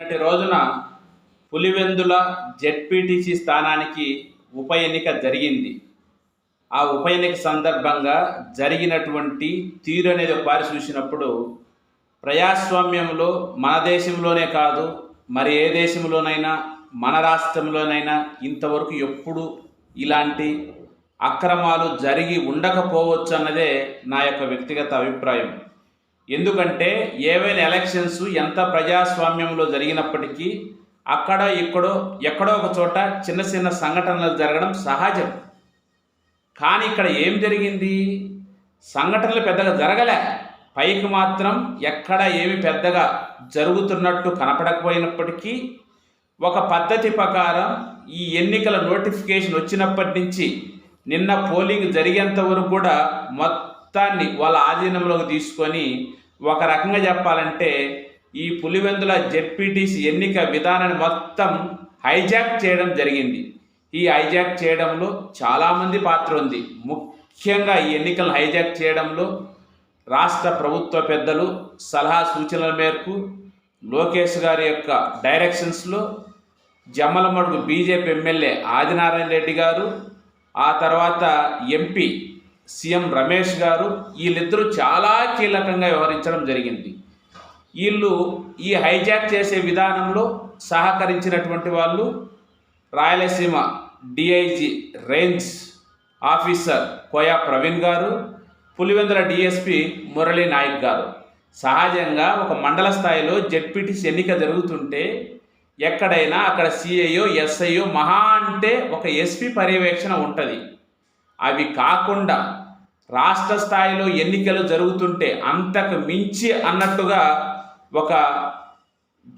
నిన్నటి రోజున పులివెందుల జెడ్పీటీసీ స్థానానికి ఉప ఎన్నిక జరిగింది. ఆ ఉప ఎన్నిక సందర్భంగా జరిగినటువంటి తీరు అనేది ఒకసారి చూసినప్పుడు ప్రజాస్వామ్యంలో మన దేశంలోనే కాదు మరి ఏ దేశంలోనైనా మన రాష్ట్రంలోనైనా ఇంతవరకు ఎప్పుడు ఇలాంటి అక్రమాలు జరిగి ఉండకపోవచ్చు అన్నదే నా యొక్క వ్యక్తిగత అభిప్రాయం. ఎందుకంటే ఏవైనా ఎలక్షన్స్ ఎంత ప్రజాస్వామ్యంలో జరిగినప్పటికీ అక్కడ ఇక్కడో ఎక్కడో ఒక చోట చిన్న చిన్న సంఘటనలు జరగడం సహజం. కానీ ఇక్కడ ఏం జరిగింది? సంఘటనలు పెద్దగా జరగలే. పైకి మాత్రం ఎక్కడ ఏమి పెద్దగా జరుగుతున్నట్టు కనపడకపోయినప్పటికీ ఒక పద్ధతి ప్రకారం ఈ ఎన్నికల నోటిఫికేషన్ వచ్చినప్పటి నుంచి నిన్న పోలింగ్ జరిగేంత వరకు కూడా మొత్తాన్ని వాళ్ళ ఆధీనంలోకి తీసుకొని ఒక రకంగా చెప్పాలంటే ఈ పులివెందుల జెడ్పీటీసీ ఎన్నిక విధానాన్ని మొత్తం హైజాక్ చేయడం జరిగింది. ఈ హైజాక్ చేయడంలో చాలామంది పాత్ర ఉంది. ముఖ్యంగా ఈ ఎన్నికలను హైజాక్ చేయడంలో రాష్ట్ర ప్రభుత్వ పెద్దలు సలహా సూచనల మేరకు లోకేష్ గారి యొక్క డైరెక్షన్స్లో జమ్మలమడుగు బీజేపీ ఎమ్మెల్యే ఆదినారాయణ రెడ్డి గారు ఆ తర్వాత ఎంపీ సీఎం రమేష్ గారు వీళ్ళిద్దరూ చాలా కీలకంగా వ్యవహరించడం జరిగింది. వీళ్ళు ఈ హైజాక్ చేసే విధానంలో సహకరించినటువంటి వాళ్ళు Rayalaseema DIG range officer Koya Praveen గారు పులివెందుల డిఎస్పి మురళీ నాయక్ గారు. సహజంగా ఒక మండల స్థాయిలో జెడ్పీటీసీ ఎన్నిక జరుగుతుంటే ఎక్కడైనా అక్కడ సిఐఓ ఎస్ఐఓ మహా అంటే ఒక ఎస్పీ పర్యవేక్షణ ఉంటుంది. అవి కాకుండా రాష్ట్ర స్థాయిలో ఎన్నికలు జరుగుతుంటే అంతకు మించి అన్నట్టుగా ఒక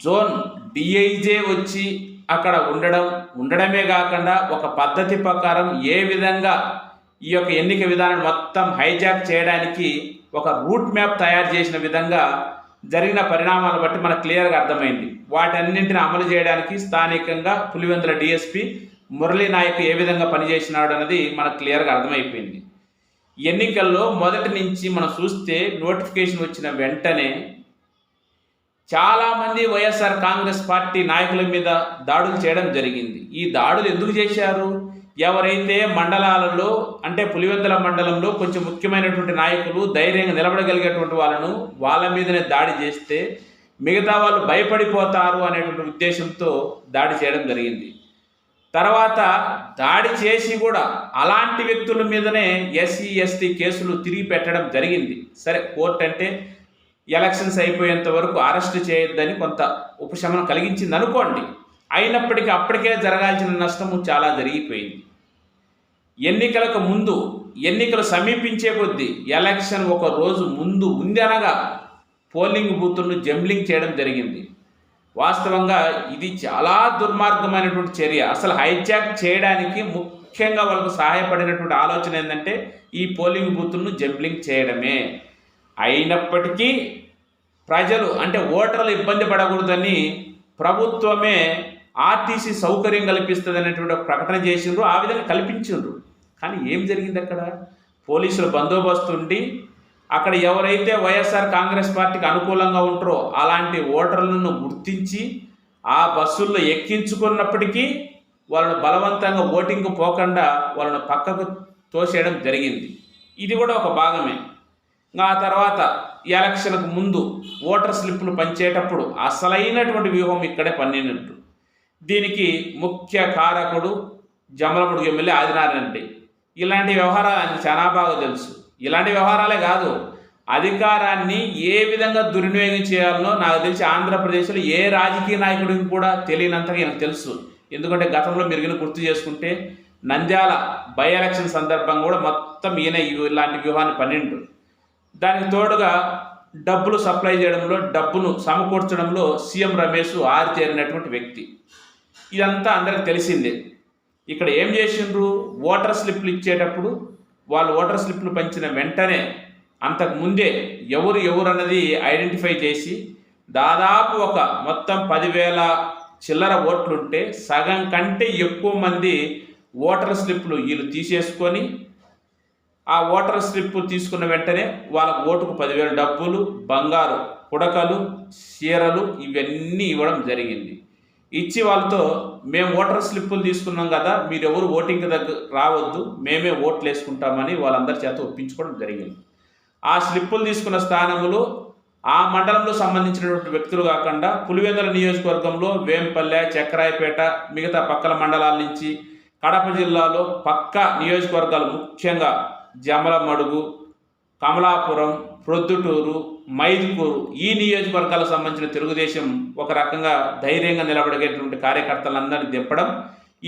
జోన్ డిఐజే వచ్చి అక్కడ ఉండడం ఉండడమే కాకుండా ఒక పద్ధతి ప్రకారం ఏ విధంగా ఈ యొక్క ఎన్నిక విధానం మొత్తం హైజాక్ చేయడానికి ఒక రూట్ మ్యాప్ తయారు చేసిన విధంగా జరిగిన పరిణామాలను బట్టి మనకు క్లియర్గా అర్థమైంది. వాటన్నింటిని అమలు చేయడానికి స్థానికంగా పులివెందుల డిఎస్పి మురళీ నాయక్ ఏ విధంగా పనిచేసినాడు అన్నది మనకు క్లియర్గా అర్థమైపోయింది. ఎన్నికల్లో మొదటి నుంచి మనం చూస్తే నోటిఫికేషన్ వచ్చిన వెంటనే చాలామంది వైఎస్ఆర్ కాంగ్రెస్ పార్టీ నాయకుల మీద దాడులు చేయడం జరిగింది. ఈ దాడులు ఎందుకు చేశారు? ఎవరైతే మండలాలలో అంటే పులివెందుల మండలంలో కొంచెం ముఖ్యమైనటువంటి నాయకులు ధైర్యంగా నిలబడగలిగేటువంటి వాళ్ళను వాళ్ళ మీదనే దాడి చేస్తే మిగతా వాళ్ళు భయపడిపోతారు అనేటువంటి ఉద్దేశంతో దాడి చేయడం జరిగింది. తర్వాత దాడి చేసి కూడా అలాంటి వ్యక్తుల మీదనే ఎస్సీ ఎస్టీ కేసులు తిరిగి పెట్టడం జరిగింది. సరే కోర్టు అంటే ఎలక్షన్స్ అయిపోయేంత వరకు అరెస్ట్ చేయొద్దని కొంత ఉపశమనం కలిగించింది అనుకోండి అయినప్పటికీ అప్పటికే జరగాల్సిన నష్టము చాలా జరిగిపోయింది. ఎన్నికలకు ముందు ఎన్నికలు సమీపించే కొద్దీ ఎలక్షన్ ఒక రోజు ముందు ఉందనగా పోలింగ్ బూతులను జంబ్లింగ్ చేయడం జరిగింది. వాస్తవంగా ఇది చాలా దుర్మార్గమైనటువంటి చర్య. అసలు హైజాక్ చేయడానికి ముఖ్యంగా వాళ్ళకు సహాయపడినటువంటి ఆలోచన ఏంటంటే ఈ పోలింగ్ బూత్ను జంప్లింగ్ చేయడమే. అయినప్పటికీ ప్రజలు అంటే ఓటర్లు ఇబ్బంది పడకూడదని ప్రభుత్వమే ఆర్టీసీ సౌకర్యం కల్పిస్తుంది అనేటువంటి ఒక ప్రకటన చేసిండ్రు ఆ విధంగా కల్పించిండ్రు. కానీ ఏం జరిగింది అక్కడ పోలీసులు బందోబస్తు ఉండి అక్కడ ఎవరైతే వైఎస్ఆర్ కాంగ్రెస్ పార్టీకి అనుకూలంగా ఉంటారో అలాంటి ఓటర్లను గుర్తించి ఆ బస్సుల్లో ఎక్కించుకున్నప్పటికీ వాళ్ళను బలవంతంగా ఓటింగ్కు పోకుండా వాళ్ళను పక్కకు తోసేయడం జరిగింది. ఇది కూడా ఒక భాగమే. ఆ తర్వాత ఎలక్షన్కు ముందు ఓటర్ స్లిప్లు పంచేటప్పుడు అసలైనటువంటి వ్యూహం ఇక్కడే పన్నినట్టు. దీనికి ముఖ్య కారకుడు జమలముడు ఎమ్మెల్యే ఆదినారాయణ రెడ్డి. ఇలాంటి వ్యవహారాలు చాలా బాగా తెలుసు. ఇలాంటి వ్యవహారాలే కాదు. అధికారాన్ని ఏ విధంగా దుర్వినియోగం చేయాలనో నాకు తెలిసి ఆంధ్రప్రదేశ్లో ఏ రాజకీయ నాయకుడికి కూడా తెలియనంతగా నాకు తెలుసు. ఎందుకంటే గతంలో మీరు గుర్తు చేసుకుంటే నంద్యాల బై ఎలక్షన్ సందర్భంగా కూడా మొత్తం ఈయన ఇలాంటి వ్యూహాన్ని పన్నెండు దానికి తోడుగా డబ్బులు సప్లై చేయడంలో డబ్బును సమకూర్చడంలో సీఎం రమేష్ ఆరితేరినటువంటి వ్యక్తి. ఇదంతా అందరికి తెలిసిందే. ఇక్కడ ఏం చేసిండ్రు? ఓటర్ స్లిప్లు ఇచ్చేటప్పుడు వాళ్ళు ఓటర్ స్లిప్లు పంచిన వెంటనే అంతకు ముందే ఎవరు ఎవరు అన్నది ఐడెంటిఫై చేసి దాదాపు ఒక మొత్తం పదివేల చిల్లర ఓట్లుంటే సగం కంటే ఎక్కువ మంది ఓటర్ స్లిప్లు వీళ్ళు తీసేసుకొని ఆ ఓటర్ స్లిప్ తీసుకున్న వెంటనే వాళ్ళ ఓటుకు పదివేల డబ్బులు బంగారు పుడకలు చీరలు ఇవన్నీ ఇవ్వడం జరిగింది. ఇచ్చి వాళ్ళతో మేము ఓటర్ స్లిప్పులు తీసుకున్నాం కదా మీరు ఎవరు ఓటింగ్ దగ్గర రావద్దు మేమే ఓట్లు వేసుకుంటామని వాళ్ళందరి చేత ఒప్పించుకోవడం జరిగింది. ఆ స్లిప్పులు తీసుకున్న స్థానములు ఆ మండలంలో సంబంధించినటువంటి వ్యక్తులు కాకుండా పులివెందుల నియోజకవర్గంలో వేంపల్లె చక్రాయపేట మిగతా పక్కల మండలాల నుంచి కడప జిల్లాలో పక్క నియోజకవర్గాలు ముఖ్యంగా జమలమడుగు కమలాపురం ప్రొద్దుటూరు మైదుకూరు ఈ నియోజకవర్గాలకు సంబంధించిన తెలుగుదేశం ఒక రకంగా ధైర్యంగా నిలబడగేటువంటి కార్యకర్తలందరినీ తిప్పడం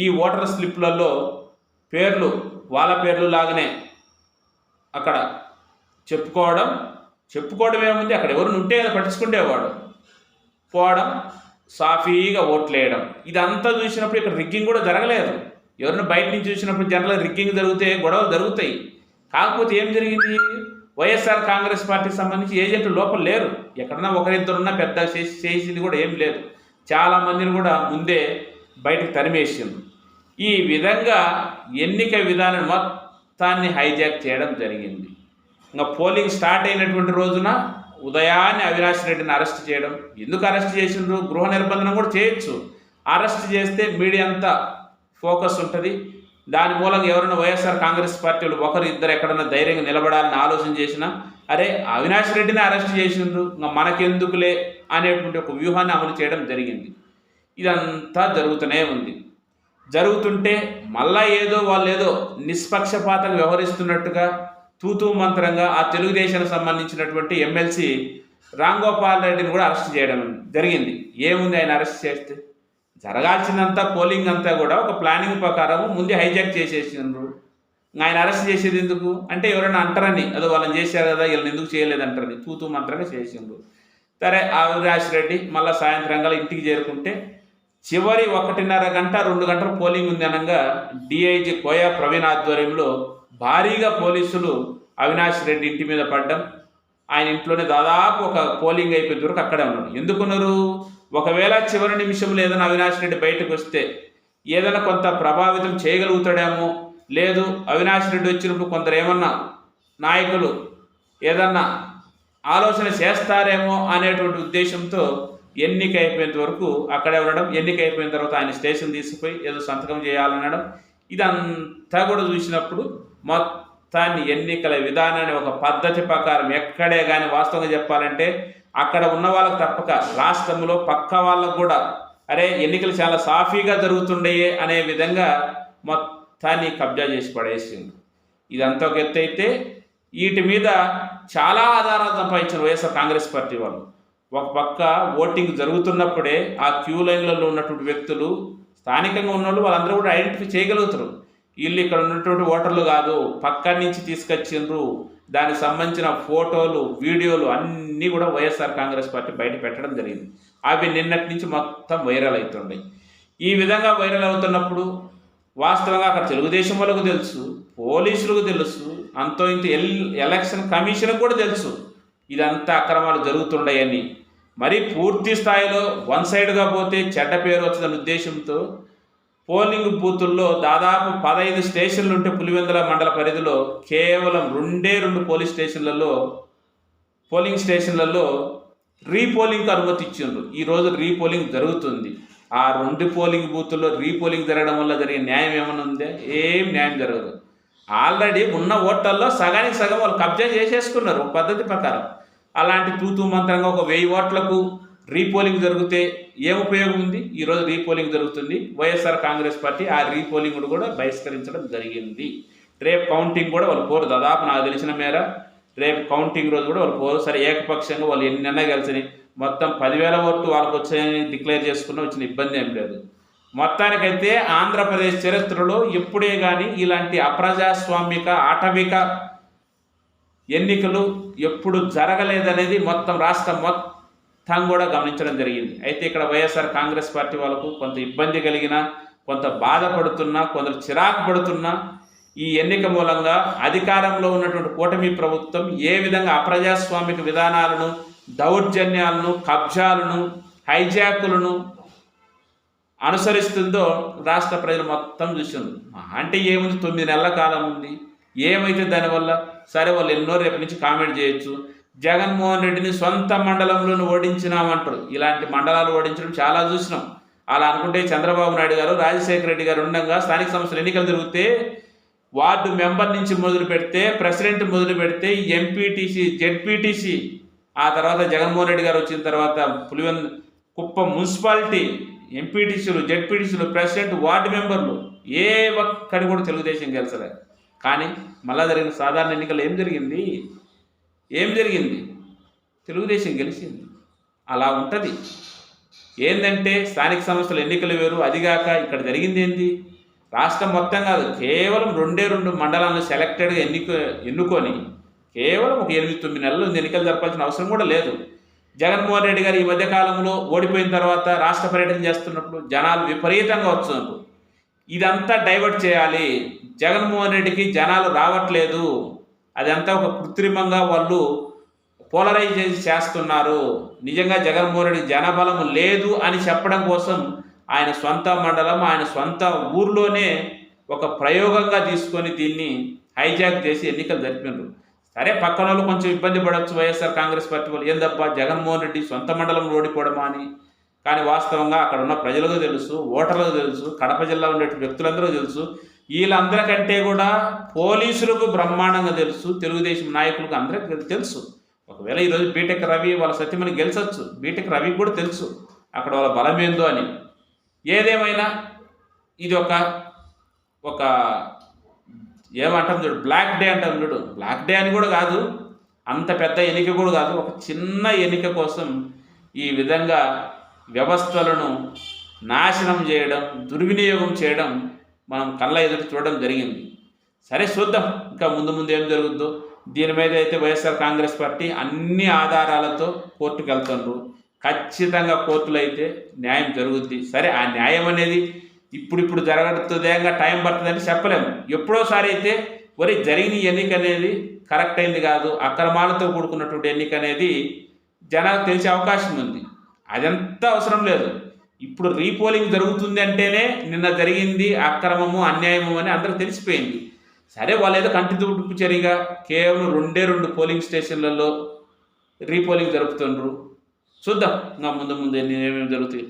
ఈ ఓటర్ స్లిప్లలో పేర్లు వాళ్ళ పేర్లు లాగానే అక్కడ చెప్పుకోవడం చెప్పుకోవడం ఏముంది? అక్కడ ఎవరు ఉంటే కదా పట్టించుకుంటేవాడు పోవడం సాఫీగా ఓట్లు వేయడం ఇదంతా చూసినప్పుడు ఇక్కడ రిగ్గింగ్ కూడా జరగలేదు. ఎవరిని బయట నుంచి చూసినప్పుడు జనరల్ రిగ్గింగ్ జరిగితే గొడవలు జరుగుతాయి. కాకపోతే ఏం జరిగింది? వైఎస్ఆర్ కాంగ్రెస్ పార్టీకి సంబంధించి ఏజెంట్లు లోపల లేరు. ఎక్కడన్నా ఒకరిద్దరున్నా పెద్ద చేసి చేసింది కూడా ఏం లేదు. చాలా మందిని కూడా ముందే బయటకు తరిమేసింది ఈ విధంగా ఎన్నిక విధానం మొత్తాన్ని హైజాక్ చేయడం జరిగింది. ఇంకా పోలింగ్ స్టార్ట్ అయినటువంటి రోజున ఉదయాన్నే అవినాష్ రెడ్డిని అరెస్ట్ చేయడం. ఎందుకు అరెస్ట్ చేసిండ్రు? గృహ నిర్బంధనం కూడా చేయొచ్చు. అరెస్ట్ చేస్తే మీడియా అంతా ఫోకస్ ఉంటుంది. దాని మూలంగా ఎవరైనా వైఎస్ఆర్ కాంగ్రెస్ పార్టీలు ఒకరు ఇద్దరు ఎక్కడన్నా ధైర్యంగా నిలబడాలని ఆలోచన చేసినా అరే అవినాష్ రెడ్డిని అరెస్ట్ చేసిండ్రు ఇంకా మనకెందుకులే అనేటువంటి ఒక వ్యూహాన్ని అమలు చేయడం జరిగింది. ఇదంతా జరుగుతూనే ఉంది. జరుగుతుంటే మళ్ళా ఏదో వాళ్ళు ఏదో నిష్పక్షపాతంగా వ్యవహరిస్తున్నట్టుగా తూతూ మంత్రంగా ఆ తెలుగుదేశానికి సంబంధించినటువంటి ఎమ్మెల్సీ రామ్ గోపాల్ రెడ్డిని కూడా అరెస్ట్ చేయడం జరిగింది. ఏముంది ఆయన అరెస్ట్ చేస్తే? జరగాల్సినంత పోలింగ్ అంతా కూడా ఒక ప్లానింగ్ ప్రకారం ముందే హైజాక్ చేసేసిండ్రు ఆయన అరెస్ట్ చేసేది ఎందుకు? అంటే ఎవరైనా అంటారని అదో వాళ్ళని చేశారు కదా వీళ్ళని ఎందుకు చేయలేదంటారని తూతు మంత్రంగా చేసిండ్రు. సరే అవినాష్ రెడ్డి మళ్ళీ సాయంత్రం ఇంటికి చేరుకుంటే చివరి ఒకటిన్నర గంట రెండు గంటల పోలింగ్ ఉంది అనగా డిఐజీ కోయా ప్రవీణ్ ఆధ్వర్యంలో భారీగా పోలీసులు అవినాష్ రెడ్డి ఇంటి మీద పడ్డం. ఆయన ఇంట్లోనే దాదాపు ఒక పోలింగ్ అయిపోయిన వరకు అక్కడే ఉన్నాడు ఎందుకున్నారు ఒకవేళ చివరి నిమిషంలో ఏదైనా అవినాష్ రెడ్డి బయటకు వస్తే ఏదైనా కొంత ప్రభావితం చేయగలుగుతాడేమో? లేదు అవినాష్ రెడ్డి వచ్చినప్పుడు కొందరు ఏమన్నా నాయకులు ఏదన్నా ఆలోచన చేస్తారేమో అనేటువంటి ఉద్దేశంతో ఎన్నిక అయిపోయేంత వరకు అక్కడే ఉండడం ఎన్నిక అయిపోయిన తర్వాత ఆయన స్టేషన్ తీసుకుపోయి ఏదో సంతకం చేయాలనడం ఇదంతా కూడా చూసినప్పుడు మొత్తాన్ని ఎన్నికల విధానాన్ని ఒక పద్ధతి ప్రకారం ఎక్కడే కానీ వాస్తవంగా చెప్పాలంటే అక్కడ ఉన్న వాళ్ళకి తప్పక రాష్ట్రంలో పక్క వాళ్ళకు కూడా అరే ఎన్నికలు చాలా సాఫీగా జరుగుతుండయే అనే విధంగా మొత్తాన్ని కబ్జా చేసి పడేసింది ఇదంతా ఒక ఎత్తు అయితే వీటి మీద చాలా ఆధారాలు సంపాదించిన వైఎస్ఆర్ కాంగ్రెస్ పార్టీ వాళ్ళు. ఒక పక్క ఓటింగ్ జరుగుతున్నప్పుడే ఆ క్యూ లైన్లలో ఉన్నటువంటి వ్యక్తులు స్థానికంగా ఉన్న వాళ్ళు వాళ్ళందరూ కూడా ఐడెంటిఫై చేయగలుగుతారు. వీళ్ళు ఇక్కడ ఉన్నటువంటి ఓటర్లు కాదు పక్క నుంచి తీసుకొచ్చిండ్రు దానికి సంబంధించిన ఫోటోలు వీడియోలు అన్నీ కూడా వైఎస్ఆర్ కాంగ్రెస్ పార్టీ బయట పెట్టడం జరిగింది. అవి నిన్నటి నుంచి మొత్తం వైరల్ అవుతుండే ఈ విధంగా వైరల్ అవుతున్నప్పుడు వాస్తవంగా అక్కడ తెలుగుదేశం వాళ్ళకు తెలుసు పోలీసులకు తెలుసు అంతో ఇంత ఎల్ ఎలక్షన్ కమిషన్కి కూడా తెలుసు. ఇదంతా అక్రమాలు జరుగుతుండయని మరి పూర్తి స్థాయిలో వన్ సైడ్గా పోతే చెడ్డ పేరు వచ్చిన ఉద్దేశంతో పోలింగ్ బూతుల్లో దాదాపు పదహైదు స్టేషన్లు ఉంటే పులివెందుల మండల పరిధిలో కేవలం రెండే రెండు పోలీస్ స్టేషన్లలో పోలింగ్ స్టేషన్లలో రీపోలింగ్కి అనుమతి ఇచ్చిండ్రు. ఈరోజు రీపోలింగ్ జరుగుతుంది. ఆ రెండు పోలింగ్ బూతుల్లో రీపోలింగ్ జరగడం వల్ల జరిగే న్యాయం ఏమైనా ఉందే? ఏం న్యాయం జరగదు. ఆల్రెడీ ఉన్న ఓట్లల్లో సగానికి సగం వాళ్ళు కబ్జా చేసేసుకున్నారు పద్ధతి ప్రకారం. అలాంటి తూతూ మంత్రంగా ఒక వెయ్యి ఓట్లకు రీపోలింగ్ జరిగితే ఏం ఉపయోగం ఉంది? ఈరోజు రీపోలింగ్ జరుగుతుంది. వైఎస్ఆర్ కాంగ్రెస్ పార్టీ ఆ రీపోలింగ్ కూడా బహిష్కరించడం జరిగింది. రేపు కౌంటింగ్ కూడా వాళ్ళు పోరు. దాదాపు నాకు తెలిసిన మేర రేపు కౌంటింగ్ రోజు కూడా వాళ్ళు పోరు. సరే ఏకపక్షంగా వాళ్ళు ఎన్నైనా కలిసినాయి మొత్తం పదివేల ఓట్లు వాళ్ళకి వచ్చాయని డిక్లేర్ చేసుకున్న వచ్చిన ఇబ్బంది ఏం లేదు. మొత్తానికైతే ఆంధ్రప్రదేశ్ చరిత్రలో ఎప్పుడే కానీ ఇలాంటి అప్రజాస్వామిక ఆటవిక ఎన్నికలు ఎప్పుడు జరగలేదనేది మొత్తం రాష్ట్రం మొత్తం కూడా గమనించడం జరిగింది. అయితే ఇక్కడ వైఎస్ఆర్ కాంగ్రెస్ పార్టీ వాళ్ళకు కొంత ఇబ్బంది కలిగిన కొంత బాధపడుతున్నా కొందరు చిరాకు పడుతున్నా ఈ ఎన్నిక మూలంగా అధికారంలో ఉన్నటువంటి కూటమి ప్రభుత్వం ఏ విధంగా అప్రజాస్వామిక విధానాలను దౌర్జన్యాలను కబ్జాలను హైజాకులను అనుసరిస్తుందో రాష్ట్ర ప్రజలు మొత్తం చూసింది అంటే ఏముంది తొమ్మిది నెలల కాలం ఉంది. ఏమైతే దానివల్ల? సరే వాళ్ళు ఎన్నో రేపు నుంచి కామెంట్ చేయొచ్చు. జగన్మోహన్ రెడ్డిని సొంత మండలంలోనే ఓడించినామంటారు. ఇలాంటి మండలాలు ఓడించడం చాలా చూసినాం. అలా అనుకుంటే చంద్రబాబు నాయుడు గారు రాజశేఖర రెడ్డి గారు ఉండగా స్థానిక సంస్థలు ఎన్నికలు జరిగితే వార్డు మెంబర్ నుంచి మొదలు పెడితే ప్రెసిడెంట్ మొదలు పెడితే ఎంపీటీసీ జెడ్పీటీసీ ఆ తర్వాత జగన్మోహన్ రెడ్డి గారు వచ్చిన తర్వాత పులివెన్ కుప్పం మున్సిపాలిటీ ఎంపీటీసీలు జెడ్పీటీసీలు ప్రెసిడెంట్ వార్డు మెంబర్లు ఏ ఒక్కడి కూడా తెలుగుదేశం గెలిచలేదు కానీ మళ్ళా జరిగిన సాధారణ ఎన్నికలు ఏం జరిగింది? ఏం జరిగింది? తెలుగుదేశం గెలిచింది. అలా ఉంటుంది. ఏంటంటే స్థానిక సంస్థల ఎన్నికలు వేరు అదిగాక ఇక్కడ జరిగింది ఏంటి రాష్ట్రం మొత్తం కాదు కేవలం రెండే రెండు మండలాలను సెలెక్టెడ్గా ఎన్నిక ఎన్నుకొని కేవలం ఒక ఎనిమిది తొమ్మిది నెలలు ఎన్నికలు జరపాల్సిన అవసరం కూడా లేదు. జగన్మోహన్ రెడ్డి గారు ఈ మధ్యకాలంలో ఓడిపోయిన తర్వాత రాష్ట్ర పర్యటన చేస్తున్నప్పుడు జనాలు విపరీతంగా వస్తున్నారు. ఇదంతా డైవర్ట్ చేయాలి. జగన్మోహన్ రెడ్డికి జనాలు రావట్లేదు. అదంతా ఒక కృత్రిమంగా వాళ్ళు పోలరైజ్ చేస్తున్నారు. నిజంగా జగన్మోహన్ రెడ్డి జనబలం లేదు అని చెప్పడం కోసం ఆయన సొంత మండలం ఆయన సొంత ఊర్లోనే ఒక ప్రయోగంగా తీసుకొని దీన్ని హైజాక్ చేసి ఎన్నికలు జరిపినారు. సరే పక్కన వాళ్ళు కొంచెం ఇబ్బంది పడవచ్చు వైఎస్ఆర్ కాంగ్రెస్ పార్టీ వాళ్ళు ఏందబ్బా జగన్మోహన్ రెడ్డి సొంత మండలంలో ఓడిపోవడమా అని. కానీ వాస్తవంగా అక్కడ ఉన్న ప్రజలకు తెలుసు ఓటర్లకు తెలుసు కడప జిల్లా ఉండే వ్యక్తులందరూ తెలుసు. వీళ్ళందరికంటే కూడా పోలీసులకు బ్రహ్మాండంగా తెలుసు తెలుగుదేశం నాయకులకు అందరికీ తెలుసు. ఒకవేళ ఈరోజు బీటెక్ రవి వాళ్ళ సత్యమని గెలిచొచ్చు. బీటెక్ రవికి కూడా తెలుసు అక్కడ వాళ్ళ బలం ఏందో అని. ఏదేమైనా ఇది ఒక ఒక ఏమంటాం చూడు బ్లాక్ డే అంటాం చూడు. బ్లాక్ డే అని కూడా కాదు అంత పెద్ద ఎన్నిక కూడా కాదు. ఒక చిన్న ఎన్నిక కోసం ఈ విధంగా వ్యవస్థలను నాశనం చేయడం దుర్వినియోగం చేయడం మనం కళ్ళ ఎదురు చూడడం జరిగింది. సరే చూద్దాం. ఇంకా ముందు ముందు ఏం జరుగుద్దో? దీని మీద అయితే వైఎస్ఆర్ కాంగ్రెస్ పార్టీ అన్ని ఆధారాలతో కోర్టుకు వెళ్తుండ్రు. ఖచ్చితంగా కోర్టులో అయితే న్యాయం జరుగుద్ది. సరే ఆ న్యాయం అనేది ఇప్పుడిప్పుడు జరగడుతుందేగా టైం పడుతుందని చెప్పలేము ఎప్పుడోసారి అయితే వరి జరిగిన ఎన్నిక అనేది కరెక్ట్ అయింది కాదు అక్రమాలతో కూడుకున్నటువంటి ఎన్నిక అనేది జనాలు తెలిసే అవకాశం ఉంది. అదంతా అవసరం లేదు. ఇప్పుడు రీపోలింగ్ జరుగుతుంది అంటేనే నిన్న జరిగింది అక్రమము అన్యాయము అని అందరికి తెలిసిపోయింది. సరే వాళ్ళు ఏదో కంటి తుడుపు చర్యగా కేవలం రెండే రెండు పోలింగ్ స్టేషన్లలో రీపోలింగ్ జరుపుతుండ్రు. చూద్దాం ఇంకా ముందు ముందు ఏమేమి జరుగుతాయి.